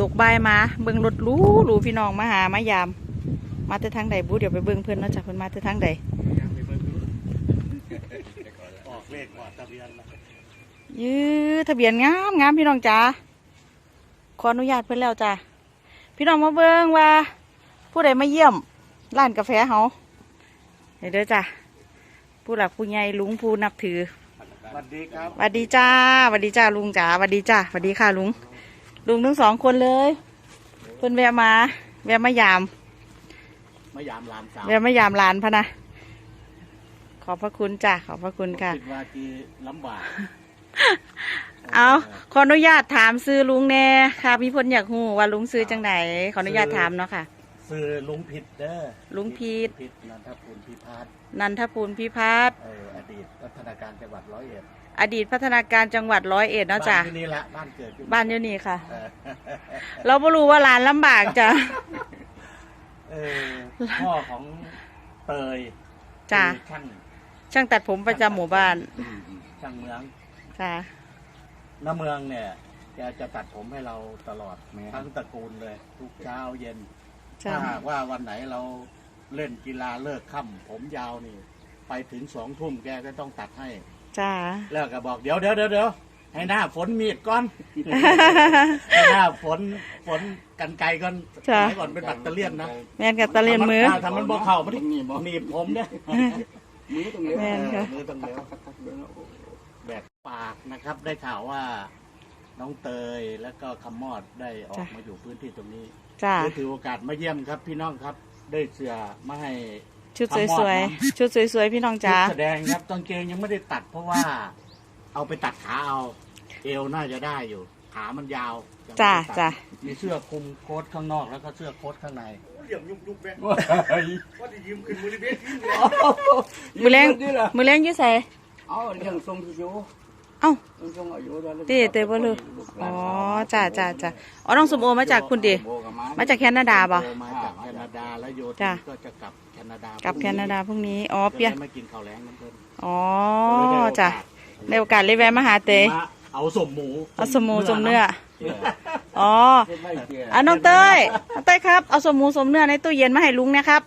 ตกบ่ายมา เบิ่งรถหรู้รู้พี่น้องมาหามายาม มาแต่ทางใดบูเดี๋ยวไปเบิ่งเพื่อนเนาะจ้ะเพิ่นมาแต่ทางใดออกเลขออกทะเบียนนะยื้อทะเบียนงามงามพี่น้องจ๋าขออนุญาตเพื่อนแล้วจ้ะพี่น้องมาเบิ่งว่า ผู้ใดมาเยี่ยมร้านกาแฟเฮาเดี๋ยวเด้อจ้ะผู้หลักผู้ใหญ่ลุงผู้นับถือสวัสดีครับหวัสดีจ้าหวัสดีจ้าลุงจ๋าหวัสดีจ้าหวัสดีค่ะลุง ลุงทั้งสองคนเลยเพิ่นแวะมา แวะมายาม มายามหลานสาวแวะมายามหลานพะนะ ขอบพระคุณจ้าขอบพระคุณค่ะ คิดว่าจีลำบากเอาขออนุญาตถามซื้อลุงแน่ค่ะพี่พลอยากหูว่าลุงซื้อจังไหนขออนุญาตถามเนาะค่ะ ซื้อลุงผิดเด้อลุงพีทผิดนันทภูลพิพัฒน์นันทภูลพิพัฒน์เอออดีตพัฒนาการจังหวัดร้อยเอ็ด อดีตพัฒนาการจังหวัดร้อยเอ็ดเนาะจ้ะบ้ที่นี่ละบ้านเกิดบ้านอยู่นี่ค่ะ เออเราไม่รู้ว่าหลานลำบากจ้ะ เออพ่อของเตยจ้ะ คือช่างช่างตัดผมประจำหมู่บ้านอืมช่างเมืองจ้ะน้าเมืองเนี่ยแกจะตัดผมให้เราตลอดทั้งตระกูลเลย ทุกเช้าเย็น จ้ะ ถ้าหากว่าวันไหนเราเล่นกีฬาเลิกค่ำผมยาวนี่ ไปถึงสองทุ่มแกก็ต้องตัดให้ จ้ะแล้วก็บอกเดี๋ยวเดี๋ยวเดี๋ยวเดี๋ยวให้หน้าฝนมีดก่อน ให้หน้าฝนฝนกันไกลก่อนสจ้ะมัยก่อนเป็นแบัตเตอเลียนนะแม่นกับตะเลียนมือทำมันบอกเข่ามันหนีบหนีบผมเนี่ยมือตรงนี้แม่นค่ะ มือต้องเลี้ยวแบบปากนะครับ ได้ข่าวว่า น้องเตยแล้วก็คำมอดได้ออกมาอยู่พื้นที่ตรงนี้ จ้ะได้ถือโอกาสมาเยี่ยมครับพี่น้องครับ ได้เสือมาให้ ชุดสวยๆ ชุดสวยๆ พี่น้องจ๋าแสดงครับกางเกงยังไม่ได้ตัดเพราะว่า เอาไปตัดขาเอา เอวน่าจะได้อยู่ ขามันยาวยังไม่จ้ะได้ตัดจ้ะมีเสื้อคลุมโค้ทข้างนอกแล้วก็เสื้อโค้ทข้างในเหลี่ยมยุบยุบแม่ว่าจะยืมขึ้นมือเบสมือแรงมือแรงอยืดใส่เอาเรื่องทรงที่อยู่เอ้าทรงอายุแล้วเต้เต้บ่เลยอ๋อจ้ะจ้ะจ้ะอ๋อน้องสมโอมาจากคุณดิมาจากแคนาดาป่ะโตมาจากแคนาดาแล้วโยจ้ะทีก็จะกลับ แคนาดากกลับแคนาดาพรุ่งนี้ อ๋อเปีเปียยไม่กินข้าวแรงนั่นเพิ่นอ๋อจ้ะในโอกาสเลยแวะมาหาเต้มาเอาสมหมูเอาสมหมูสมเนื้อเอออ๋ออะน้องเต้ยน้องเต้ยครับ เอาสมหมูสมเนื้อในตู้เย็นมาให้ลุงนะครับ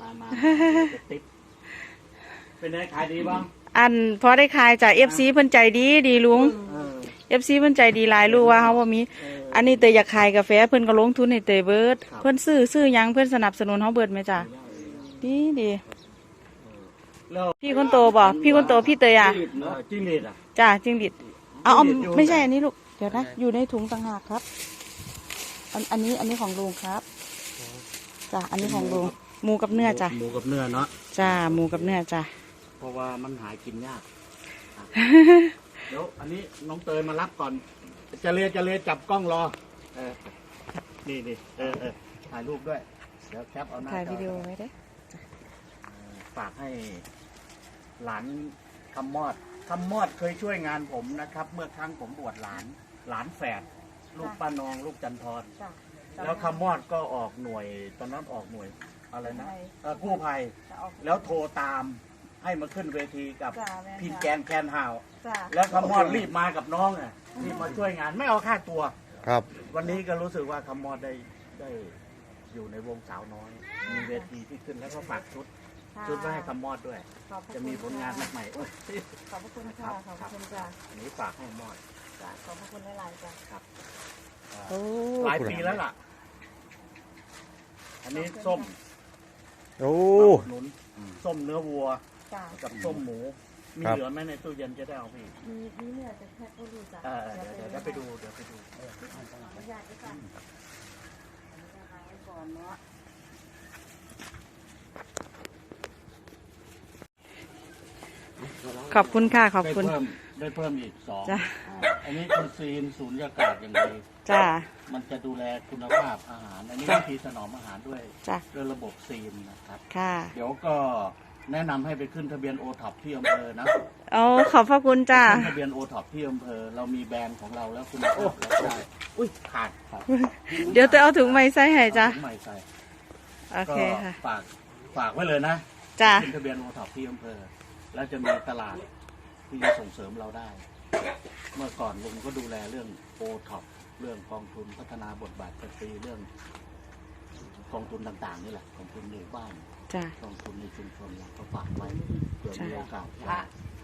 มามาจะติ๊บเป็นไงขายดีบ้างอันพอได้ขายจากเอฟซีเพิ่นใจดีดีลุงเอฟซีเพิ่นใจดีหลายรู้ว่าเฮาบ่มี อันนี้เตยอยากขายกาแฟเพิ่นก็ลงทุนให้เตยเบิดเพิ่นซื้อซื้อหยังเพิ่นสนับสนุนเฮาเบิดไหมจ้ะดีดีแล้วพี่คนโตบ่พี่คนโตพี่เตยอะเอ่อจิ้งหรีดอะ จ้าจิ้งหรีดเอาเอาจิ้งหรีดอยู่ ไม่ใช่อันนี้ลูกเดี๋ยวนะอยู่ในถุงต่างหากครับ อันอันนี้อันนี้ของลุงครับจ้ะอันนี้ของลุงหมูกับเนื้อจ้ะหมูกับเนื้อเนาะจ้าหมูกับเนื้อจ้ะเพราะว่ามันหากินยาก เดี๋ยวอันนี้น้องเตยมารับก่อน จะเลจะเลจับกล้องรอเออนี่นี่เออเออถ่ายรูปด้วย เดี๋ยวแคปเอาหน้าถ่ายจอวิดีโอไว้เด้อฝากให้หลานคำมอดคำมอดเคยช่วยงานผมนะครับ เมื่อครั้งผมบวชหลาน หลานแฝดลูกป้านอง ลูกจันทรจ้ะแล้วคำมอดก็ออกหน่วย ตอนนั้นออกหน่วยอะไรนะเอ่อกู้ภัยแล้วโทรตาม ให้มาขึ้นเวทีกับจ้ะแม่นพี่จ้ะแกนแคนฮาว จ้ะแล้วคำมอดรีบมากับน้องอะรีบมาช่วยงานไม่เอาค่าตัว ครับ วันนี้ก็รู้สึกว่าคำมอดได้ได้อยู่ในวงสาวน้อย มีเวทีที่ขึ้นแล้วก็ฝากชุดชุดไว้ให้คำมอดด้วย ขอบพรจะมีผลงานใหม่ๆโอ้ยขอบพระคุณค่ะ ขอบพระคุณจ้ะอันนี้ฝากให้มอดจ้ะขอบพระคุณหลายๆจ้ะครับเอ่อโอ้หลายปีแล้วล่ะ อันนี้ส้มโอ้หนุนส้มเนื้อวัว จ้ะกับส้มหมู มีครับ เหลือไหมในตู้เย็นจะได้เอาไปอีกมีมีเนี่ยจะแค่ก็รู้จ้ะเออเดี๋ยวเดี๋ยวเดี๋ยวไปดูเดี๋ยวไปดูขออนุญาตด้วยกันก่อนเนาะขอบคุณค่ะ ขอบได้คุณเพิ่มได้เพิ่มอีกสองจ้ะ อันนี้คือซีนศูนย์ยากาศอย่างดีจ้า มันจะดูแลคุณภาพอาหาร อันนี้วิธีถนอมอาหารด้วยจ้ะ ด้วยระบบซีนนะครับ ค่ะ เดี๋ยวก็ แนะนำให้ไปขึ้นทะเบียนโอท็อปที่อำเภอนะโอ้ขอบพระคุณจ้า ขึ้นทะเบียนโอท็อปที่อำเภอเรามีแบรนด์ของเราแล้วคุณภาพเราได้อุ้ยขาดขาดเดี๋ยวจะเอาถุงไม้ใส่ให้จ้าใหม่ใส่โอเคค่ะฝากฝากไว้เลยนะจ้าขึ้นทะเบียนโอท็อปที่อำเภอ แล้วจะมีตลาดที่จะส่งเสริมเราได้ เมื่อก่อนลุงก็ดูแลเรื่องโอท็อปเรื่องกองทุนพัฒนาบทบาทสตรีเรื่องกองทุนต่างๆนี่แหละกองทุนหมู่บ้าน จ้ะ กองทุนในชุมชนเราก็ฝากไว้เผื่อมีโอกาสจะ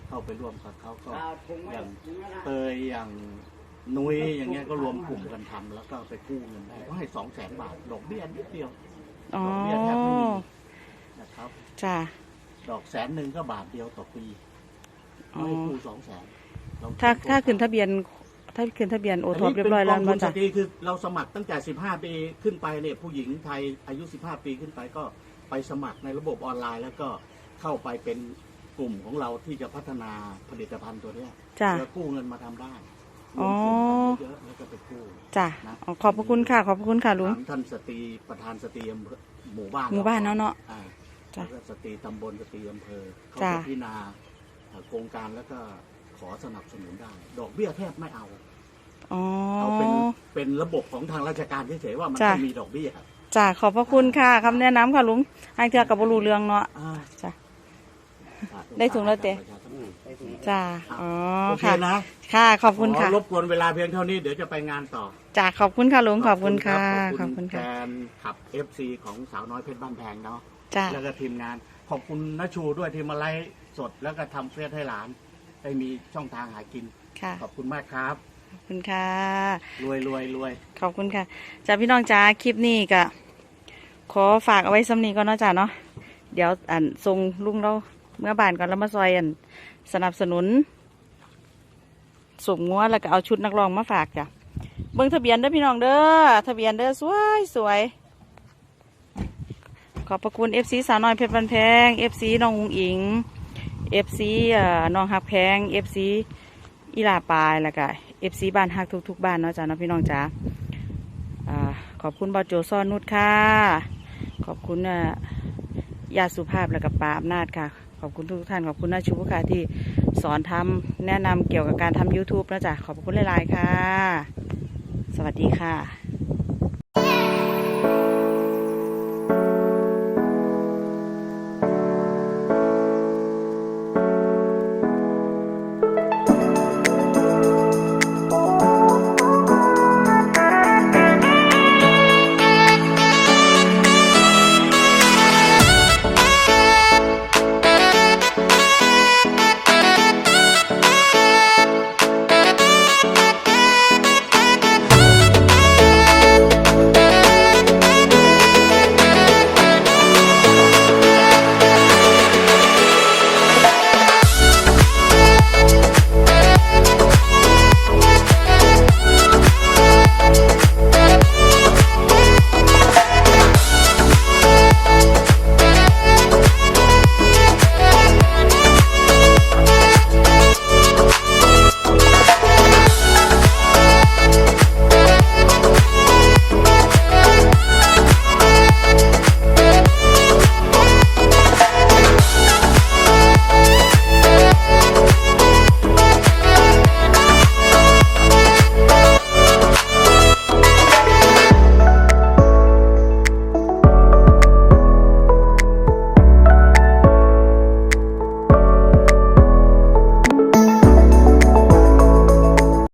เข้าไปร่วมกับเขาก็อย่างเตยอย่างนุ้ยอย่างเงี้ยก็รวมกลุ่มกันทำแล้วก็ไปกู้เงินได้ก็ให้สองแสนบาทดอกเบี้ยนิดเดียวอ๋อ ดอกเบี้ยแทบไม่มีนะครับ จ้ะ ดอกแสนหนึ่งก็บาทเดียวต่อปีอ๋อ ไม่กู้สองแสนเรถ้าถ้าขึ้นทะเบียน ถ้าขึ้นทะเบียนโอท็อปเรียบร้อยแล้วนมันี้นเป็นกองทุนสจ้ะ ตรีคือเราสมัครตั้งแต่ 15 ปีขึ้นไปเนี่ยผู้หญิงไทยอายุ 15 ปีขึ้นไปก็ ไปสมัครในระบบออนไลน์ แล้วก็เข้าไปเป็นกลุ่มของเราที่จะพัฒนาผลิตภัณฑ์ตัวเนี้ยจ้ะ แล้วกู้เงินมาทำได้อ๋อรวมกลุ่มกันเยอะๆแล้วก็ไปกู้ จ้ะนะอ๋อขอบพระคุณค่ะ ขอบพระคุณค่ะลุง ถามท่านสตรีประธานสตรีอำเภอหมู่บ้านหมู่บ้านเนาะเนาะอ่าจ้ะแล้วก็สตรีตำบลสตรีอำเภอเขาจ้ะจะพิจารณาเอ่อโครงการแล้วก็ขอสนับสนุนได้ ดอกเบี้ยแทบไม่เอา อ๋อ เอาเป็นเป็นระบบของทางราชการเฉยๆว่ามันจ้ะไม่มีดอกเบี้ย จ้ะขอบพระคุณค่ะคำแนะนำค่ะลุงให้เธอกับบรูเรื่องเนาะอ่าจ้ะได้ถุงแล้วเจ๊จ้ะอ๋อโอเคค่ะนะค่ะ ขอบคุณค่ะขอรบกวนเวลาเพียงเท่านี้เดี๋ยวจะไปงานต่อจ้ะขอบคุณค่ะลุงขอบคุณค่ะขขออบบคุคุณณแฟค่ะนขับ FC ของสาวน้อยเพชรบ้านแพงเนาะจ้ะแล้วก็ทีมงานขอบคุณนชูด้วยที่มาไลฟ์สดแล้วก็ทำเฟซให้หลาน ได้มีช่องทางหากินค่ะขอบคุณมากครับ ขอบคุณค่ะรวยรวยรวยขอบคุณค่ะจ้าพี่น้องจ้าคลิปนี้ก็ขอฝากเอาไว้สำนีก่อนเนาะจ้าเนาะเดี๋ยวอันทรงลุงเราเมื่อบานก่อนแล้วมาซอยอันสนับสนุนสมงัวแล้วก็เอาชุดนักร้องมาฝากจ้ะเบิ้งทะเบียนเด้อพี่น้องเด้อทะเบียนเด้อสวยสวยขอบพระคุณเอฟซีสาวน้อยเพชรบันแพงเอฟซีน้องอุงอิงเอฟซีน้องหักแพงเอฟซีอีลาปายแล้วก็ เอฟซีบ้านฮักทุกๆบ้านเนาะจ้าเนาะพี่น้องจ้าขอบคุณบอโจซ่อนนุชค่ะ ขอบคุณยาสุภาพและกับปาอำนาจค่ะ ขอบคุณทุกท่าน ขอบคุณนาชูค่ะที่สอนทำแนะนำเกี่ยวกับการทำ YouTube นะจ๊ะ ขอบคุณหลาย ๆ ค่ะ สวัสดีค่ะ